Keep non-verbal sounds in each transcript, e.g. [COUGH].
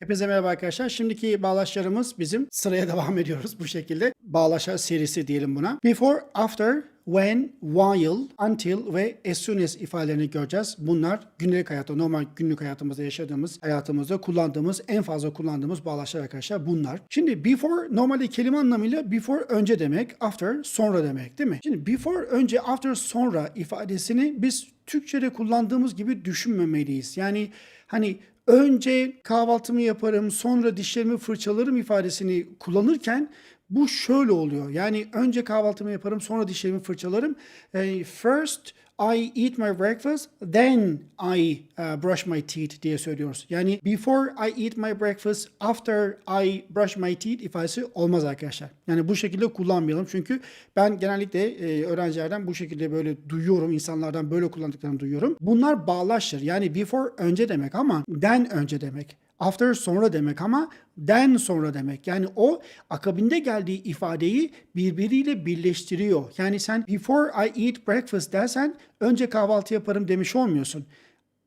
Hepinize merhaba arkadaşlar. Şimdiki bağlaçlarımız bizim sıraya [LAUGHS] devam ediyoruz bu şekilde. Bağlaçlar serisi diyelim buna. Before, after, when, while, until ve as soon as ifadelerini göreceğiz. Bunlar günlük hayatta, normal günlük hayatımızda yaşadığımız, hayatımızda kullandığımız, en fazla kullandığımız bağlaçlar arkadaşlar bunlar. Şimdi before normalde kelime anlamıyla before önce demek, after sonra demek değil mi? Şimdi before önce, after sonra ifadesini biz Türkçe'de kullandığımız gibi düşünmemeliyiz. Yani hani önce kahvaltımı yaparım, sonra dişlerimi fırçalarım ifadesini kullanırken bu şöyle oluyor. Yani önce kahvaltımı yaparım, sonra dişlerimi fırçalarım. Eh, First I eat my breakfast, then I uh, brush my teeth diye söylüyoruz. Yani before I eat my breakfast, after I brush my teeth ifadesi olmaz arkadaşlar. Yani bu şekilde kullanmayalım. Çünkü ben genellikle e, öğrencilerden bu şekilde böyle duyuyorum, insanlardan böyle kullandıklarını duyuyorum. Bunlar bağlaçtır. Yani before önce demek ama then önce demek. After sonra demek ama then sonra demek. Yani o akabinde geldiği ifadeyi birbiriyle birleştiriyor. Yani sen before I eat breakfast dersen önce kahvaltı yaparım demiş olmuyorsun.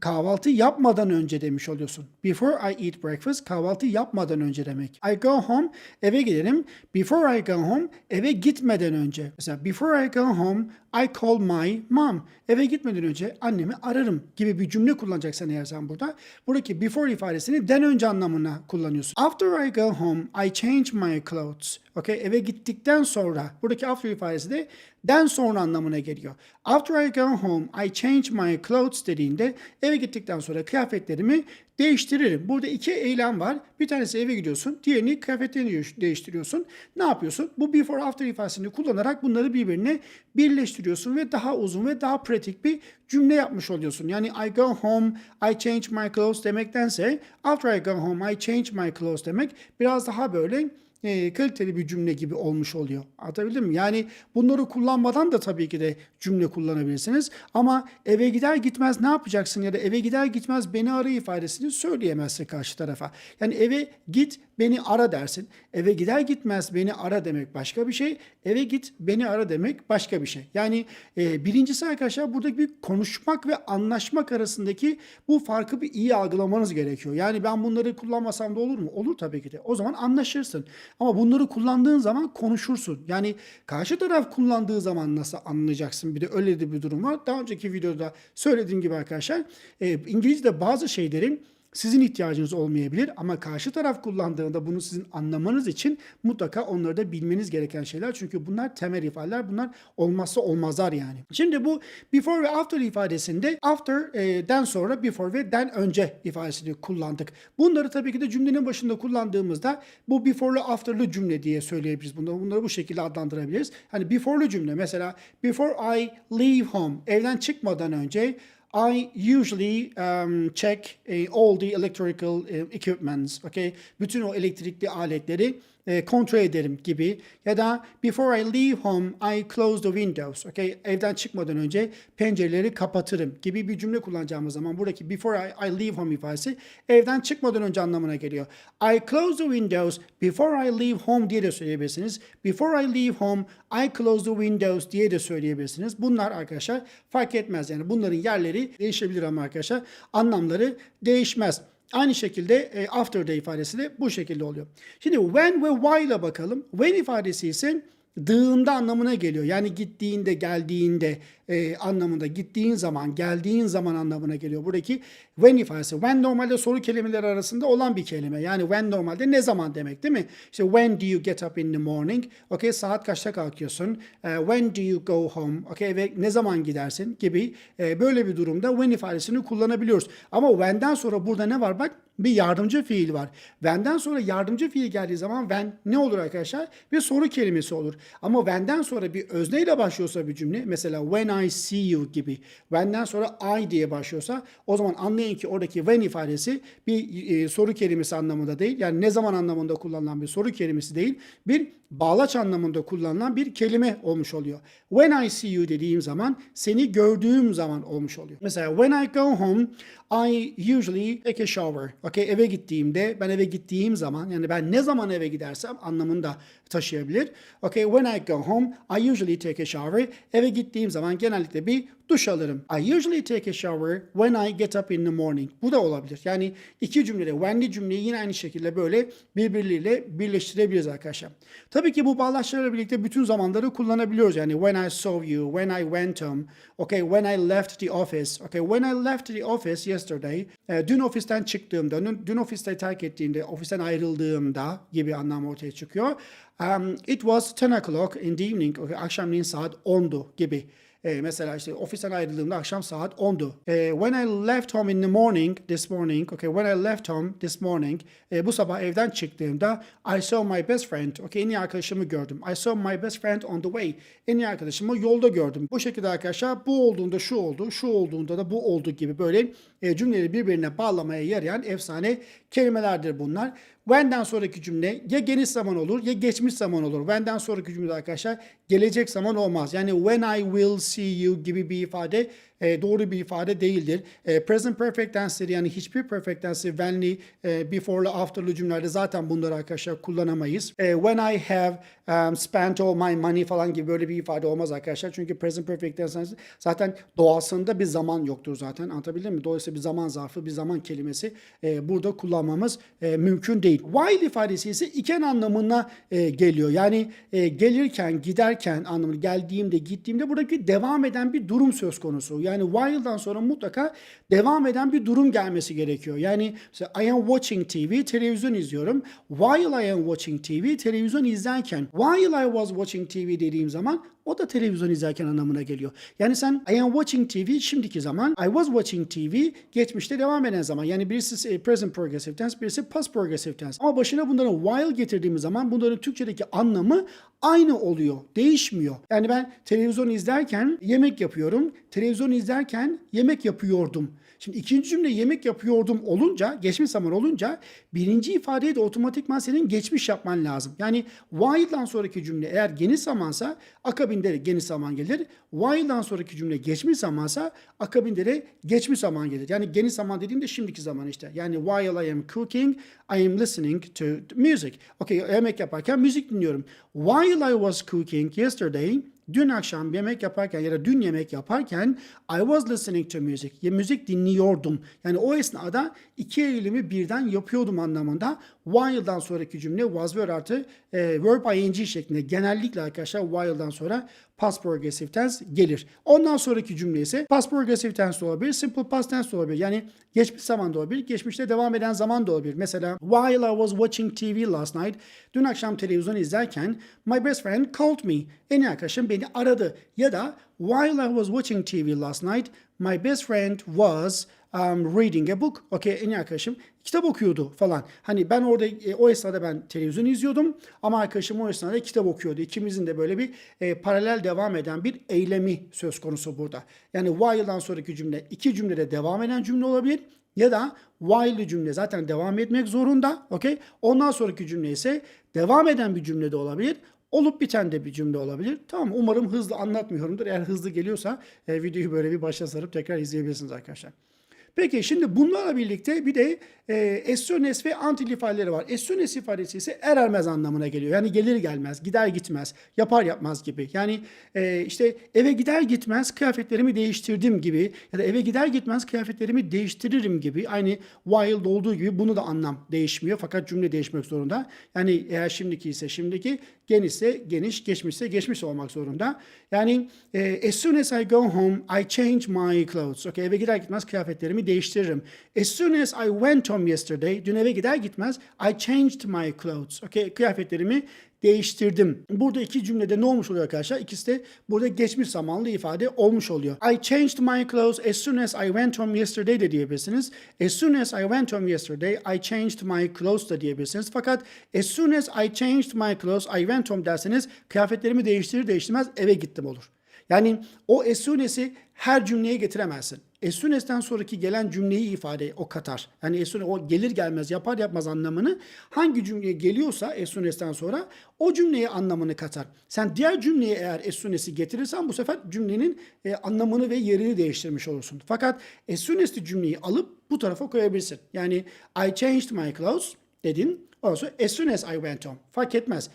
Kahvaltı yapmadan önce demiş oluyorsun. Before I eat breakfast kahvaltı yapmadan önce demek. I go home eve giderim. Before I go home eve gitmeden önce. Mesela before I go home I call my mom. Eve gitmeden önce annemi ararım gibi bir cümle kullanacaksın eğer sen burada. Buradaki before ifadesini den önce anlamına kullanıyorsun. After I go home I change my clothes. Okay, eve gittikten sonra buradaki after ifadesi de den sonra anlamına geliyor. After I go home I change my clothes dediğinde eve gittikten sonra kıyafetlerimi değiştiririm. Burada iki eylem var. Bir tanesi eve gidiyorsun, diğerini kıyafetlerini değiştiriyorsun. Ne yapıyorsun? Bu before after ifadesini kullanarak bunları birbirine birleştiriyorsun ve daha uzun ve daha pratik bir cümle yapmış oluyorsun. Yani I go home, I change my clothes demektense after I go home, I change my clothes demek biraz daha böyle e, kaliteli bir cümle gibi olmuş oluyor. Anlatabildim mi? Yani bunları kullanmadan da tabii ki de cümle kullanabilirsiniz. Ama eve gider gitmez ne yapacaksın ya da eve gider gitmez beni ara ifadesini söyleyemezsin karşı tarafa. Yani eve git beni ara dersin. Eve gider gitmez beni ara demek başka bir şey. Eve git beni ara demek başka bir şey. Yani e, birincisi arkadaşlar buradaki bir konuşmak ve anlaşmak arasındaki bu farkı bir iyi algılamanız gerekiyor. Yani ben bunları kullanmasam da olur mu? Olur tabii ki de. O zaman anlaşırsın. Ama bunları kullandığın zaman konuşursun. Yani karşı taraf kullandığı zaman nasıl anlayacaksın? Bir de öyle de bir durum var. Daha önceki videoda söylediğim gibi arkadaşlar e, İngilizce'de bazı şeylerin sizin ihtiyacınız olmayabilir ama karşı taraf kullandığında bunu sizin anlamanız için mutlaka onları da bilmeniz gereken şeyler. Çünkü bunlar temel ifadeler. Bunlar olmazsa olmazlar yani. Şimdi bu before ve after ifadesinde after'den sonra before ve den önce ifadesini kullandık. Bunları tabii ki de cümlenin başında kullandığımızda bu before'lu after'lı cümle diye söyleyebiliriz. Bunları, bunları bu şekilde adlandırabiliriz. Hani before'lu cümle mesela before I leave home evden çıkmadan önce I usually um, check uh, all the electrical uh, equipments, okay? Bütün o elektrikli aletleri e, kontrol ederim gibi ya da before I leave home I close the windows, okay? Evden çıkmadan önce pencereleri kapatırım gibi bir cümle kullanacağımız zaman buradaki before I, I leave home ifadesi evden çıkmadan önce anlamına geliyor. I close the windows before I leave home diye de söyleyebilirsiniz. Before I leave home I close the windows diye de söyleyebilirsiniz. Bunlar arkadaşlar fark etmez yani bunların yerleri değişebilir ama arkadaşlar anlamları değişmez. Aynı şekilde e, after de ifadesi de bu şekilde oluyor. Şimdi when ve while'a bakalım. When ifadesi ise dığında anlamına geliyor. Yani gittiğinde, geldiğinde e, anlamında, gittiğin zaman, geldiğin zaman anlamına geliyor. Buradaki when ifadesi. When normalde soru kelimeleri arasında olan bir kelime. Yani when normalde ne zaman demek değil mi? İşte when do you get up in the morning? Okay, saat kaçta kalkıyorsun? E, when do you go home? Okay, ve ne zaman gidersin? Gibi e, böyle bir durumda when ifadesini kullanabiliyoruz. Ama when'den sonra burada ne var? Bak bir yardımcı fiil var. When'den sonra yardımcı fiil geldiği zaman when ne olur arkadaşlar? Bir soru kelimesi olur. Ama when'den sonra bir özneyle başlıyorsa bir cümle mesela when I see you gibi when'den sonra I diye başlıyorsa o zaman anlayın ki oradaki when ifadesi bir e, soru kelimesi anlamında değil. Yani ne zaman anlamında kullanılan bir soru kelimesi değil. Bir bağlaç anlamında kullanılan bir kelime olmuş oluyor. When I see you dediğim zaman seni gördüğüm zaman olmuş oluyor. Mesela when I go home I usually take a shower. Okay, eve gittiğimde, ben eve gittiğim zaman, yani ben ne zaman eve gidersem anlamında taşıyabilir. Okay, when I go home, I usually take a shower. Eve gittiğim zaman genellikle bir duş alırım. I usually take a shower when I get up in the morning. Bu da olabilir. Yani iki cümlede when'li cümleyi yine aynı şekilde böyle birbirleriyle birleştirebiliriz arkadaşlar. Tabii ki bu bağlaçlarla birlikte bütün zamanları kullanabiliyoruz. Yani when I saw you, when I went home, okay, when I left the office, okay, when I left the office yesterday, e, dün ofisten çıktığımda, dün, ofiste terk ettiğimde, ofisten ayrıldığımda gibi anlam ortaya çıkıyor. Um, it was 10 o'clock in the evening, okay, akşamleyin saat 10'du gibi. E, mesela işte ofisten ayrıldığımda akşam saat 10'du. E, when I left home in the morning, this morning, okay, when I left home this morning, e, bu sabah evden çıktığımda I saw my best friend, okay, en iyi arkadaşımı gördüm. I saw my best friend on the way. En iyi arkadaşımı yolda gördüm. Bu şekilde arkadaşlar bu olduğunda şu oldu, şu olduğunda da bu oldu gibi böyle e, cümleleri birbirine bağlamaya yarayan efsane kelimelerdir bunlar. When'den sonraki cümle ya geniş zaman olur ya geçmiş zaman olur. When'den sonraki cümle arkadaşlar gelecek zaman olmaz. Yani when I will see you gibi bir ifade e, doğru bir ifade değildir. E, present perfect tense'leri yani hiçbir perfect tense when'li, e, before'lı, after'lı cümlelerde zaten bunları arkadaşlar kullanamayız. E, when I have um, spent all my money falan gibi böyle bir ifade olmaz arkadaşlar. Çünkü present perfect tense zaten doğasında bir zaman yoktur zaten. Anlatabildim mi? Dolayısıyla bir zaman zarfı, bir zaman kelimesi e, burada kullanmamız e, mümkün değil. While ifadesi ise iken anlamına e, geliyor. Yani e, gelirken, giderken anlamı geldiğimde, gittiğimde buradaki devam eden bir durum söz konusu. Yani while'dan sonra mutlaka devam eden bir durum gelmesi gerekiyor. Yani mesela I am watching TV, televizyon izliyorum. While I am watching TV, televizyon izlerken. While I was watching TV dediğim zaman o da televizyon izlerken anlamına geliyor. Yani sen I am watching TV şimdiki zaman, I was watching TV geçmişte devam eden zaman. Yani birisi e, present progressive tense, birisi past progressive tense. Ama başına bunların while getirdiğimiz zaman bunların Türkçedeki anlamı aynı oluyor, değişmiyor. Yani ben televizyon izlerken yemek yapıyorum, televizyon izlerken yemek yapıyordum. Şimdi ikinci cümle yemek yapıyordum olunca, geçmiş zaman olunca birinci ifadeye de otomatikman senin geçmiş yapman lazım. Yani while'dan sonraki cümle eğer geniş zamansa akabinde de geniş zaman gelir. While'dan sonraki cümle geçmiş zamansa akabinde de geçmiş zaman gelir. Yani geniş zaman dediğimde şimdiki zaman işte. Yani while I am cooking, I am listening to music. Okay, yemek yaparken müzik dinliyorum. While I was cooking yesterday, Dün akşam yemek yaparken ya da dün yemek yaparken I was listening to music. Ya, müzik dinliyordum. Yani o esnada iki eylemi birden yapıyordum anlamında. While'dan sonraki cümle was were artı e, verb ing şeklinde. Genellikle arkadaşlar while'dan sonra past progressive tense gelir. Ondan sonraki cümle ise past progressive tense olabilir, simple past tense olabilir. Yani geçmiş zaman da olabilir, geçmişte devam eden zaman da olabilir. Mesela while I was watching TV last night, dün akşam televizyon izlerken my best friend called me. En iyi arkadaşım beni aradı. Ya da while I was watching TV last night, my best friend was um, reading a book. Okay, en iyi arkadaşım kitap okuyordu falan. Hani ben orada e, o esnada ben televizyon izliyordum ama arkadaşım o esnada kitap okuyordu. İkimizin de böyle bir e, paralel devam eden bir eylemi söz konusu burada. Yani while'dan sonraki cümle iki cümlede devam eden cümle olabilir ya da while'lı cümle zaten devam etmek zorunda. Okay? Ondan sonraki cümle ise devam eden bir cümle de olabilir olup biten de bir cümle olabilir. Tamam umarım hızlı anlatmıyorumdur. Eğer hızlı geliyorsa e, videoyu böyle bir başa sarıp tekrar izleyebilirsiniz arkadaşlar. Peki şimdi bunlarla birlikte bir de e, as ve until ifadeleri var. As ifadesi ise er ermez anlamına geliyor. Yani gelir gelmez, gider gitmez, yapar yapmaz gibi. Yani e, işte eve gider gitmez kıyafetlerimi değiştirdim gibi ya da eve gider gitmez kıyafetlerimi değiştiririm gibi. Aynı while'da olduğu gibi bunu da anlam değişmiyor fakat cümle değişmek zorunda. Yani eğer şimdiki ise şimdiki, genişse geniş, geçmişse geçmiş olmak zorunda. Yani e, as soon as I go home I change my clothes. Okay, eve gider gitmez kıyafetlerimi değiştiririm. As soon as I went home yesterday, dün eve gider gitmez I changed my clothes. Okay, kıyafetlerimi değiştirdim. Burada iki cümlede ne olmuş oluyor arkadaşlar? İkisi de burada geçmiş zamanlı ifade olmuş oluyor. I changed my clothes as soon as I went home yesterday de diyebilirsiniz. As soon as I went home yesterday I changed my clothes da diyebilirsiniz. Fakat as soon as I changed my clothes I went home derseniz kıyafetlerimi değiştirir değiştirmez eve gittim olur. Yani o as'i her cümleye getiremezsin. As'ten sonraki gelen cümleyi ifade o katar. Yani soon o gelir gelmez yapar yapmaz anlamını hangi cümleye geliyorsa as'ten sonra o cümleye anlamını katar. Sen diğer cümleye eğer as'i getirirsen bu sefer cümlenin e, anlamını ve yerini değiştirmiş olursun. Fakat as'li cümleyi alıp bu tarafa koyabilirsin. Yani I changed my clothes dedin. Ondan sonra as soon as I went home. Fark etmez.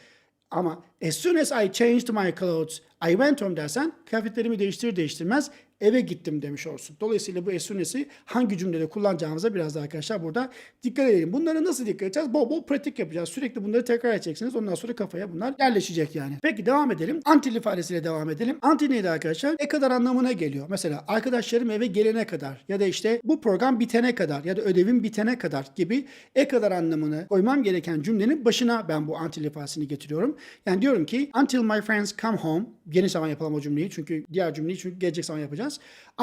Ama as soon as I changed my clothes, I went home dersen kıyafetlerimi değiştirir değiştirmez eve gittim demiş olsun. Dolayısıyla bu as'i hangi cümlede kullanacağımıza biraz da arkadaşlar burada dikkat edelim. Bunlara nasıl dikkat edeceğiz? Bol bol pratik yapacağız. Sürekli bunları tekrar edeceksiniz. Ondan sonra kafaya bunlar yerleşecek yani. Peki devam edelim. Until ifadesiyle devam edelim. Until neydi arkadaşlar? Ne kadar anlamına geliyor. Mesela arkadaşlarım eve gelene kadar ya da işte bu program bitene kadar ya da ödevim bitene kadar gibi e kadar anlamını koymam gereken cümlenin başına ben bu until ifadesini getiriyorum. Yani diyorum ki until my friends come home geniş zaman yapalım o cümleyi çünkü diğer cümleyi çünkü gelecek zaman yapacağız.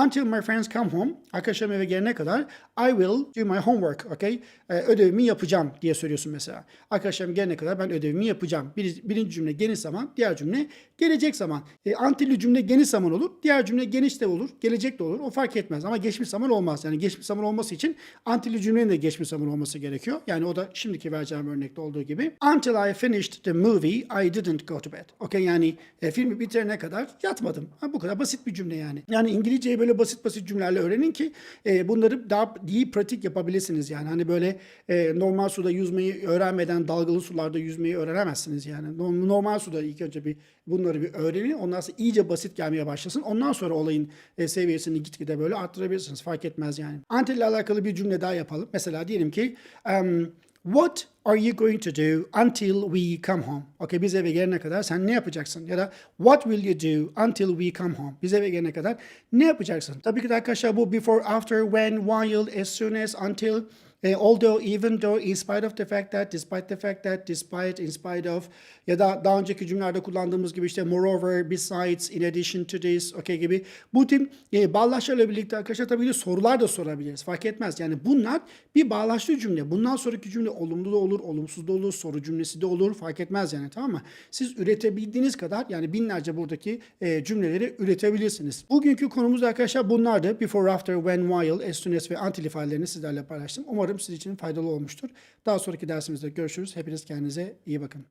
Until my friends come home arkadaşlarım eve gelene kadar I will do my homework okay? Ee, ödevimi yapacağım diye söylüyorsun mesela. Arkadaşlarım gelene kadar ben ödevimi yapacağım. Bir, birinci cümle geniş zaman, diğer cümle gelecek zaman. E, until'li cümle geniş zaman olur, diğer cümle geniş de olur, gelecek de olur. O fark etmez ama geçmiş zaman olmaz. Yani geçmiş zaman olması için until'li cümlenin de geçmiş zaman olması gerekiyor. Yani o da şimdiki vereceğim örnekte olduğu gibi. Until I finished the movie, I didn't go to bed. Okay yani e, filmi bitirene kadar yatmadım. Ha, bu kadar basit bir cümle yani. Yani İngilizceyi böyle basit basit cümlelerle öğrenin ki e, bunları daha iyi pratik yapabilirsiniz yani. Hani böyle e, normal suda yüzmeyi öğrenmeden dalgalı sularda yüzmeyi öğrenemezsiniz yani. No- Normal suda ilk önce bir bunları bir öğrenin. Ondan sonra iyice basit gelmeye başlasın. Ondan sonra olayın e, seviyesini gitgide böyle arttırabilirsiniz. Fark etmez yani. Until ile alakalı bir cümle daha yapalım. Mesela diyelim ki um, What are you going to do until we come home? Okay, biz eve gelene kadar sen ne yapacaksın? Ya da what will you do until we come home? Biz eve gelene kadar ne yapacaksın? Tabii ki de arkadaşlar bu before, after, when, while, as soon as, until, eh, although, even though, in spite of the fact that, despite the fact that, despite, in spite of ya da daha önceki cümlelerde kullandığımız gibi işte moreover, besides, in addition to this, okay gibi bu tip e, bağlaçlarla birlikte arkadaşlar tabii ki sorular da sorabiliriz. Fark etmez. Yani bunlar bir bağlaçlı cümle. Bundan sonraki cümle olumlu da olur, olumsuz da olur, soru cümlesi de olur. Fark etmez yani tamam mı? Siz üretebildiğiniz kadar yani binlerce buradaki e, cümleleri üretebilirsiniz. Bugünkü konumuz arkadaşlar bunlardı. Before, after, when, while, as soon as ve until ifadelerini sizlerle paylaştım. Umarım sizin için faydalı olmuştur. Daha sonraki dersimizde görüşürüz. Hepiniz kendinize iyi bakın.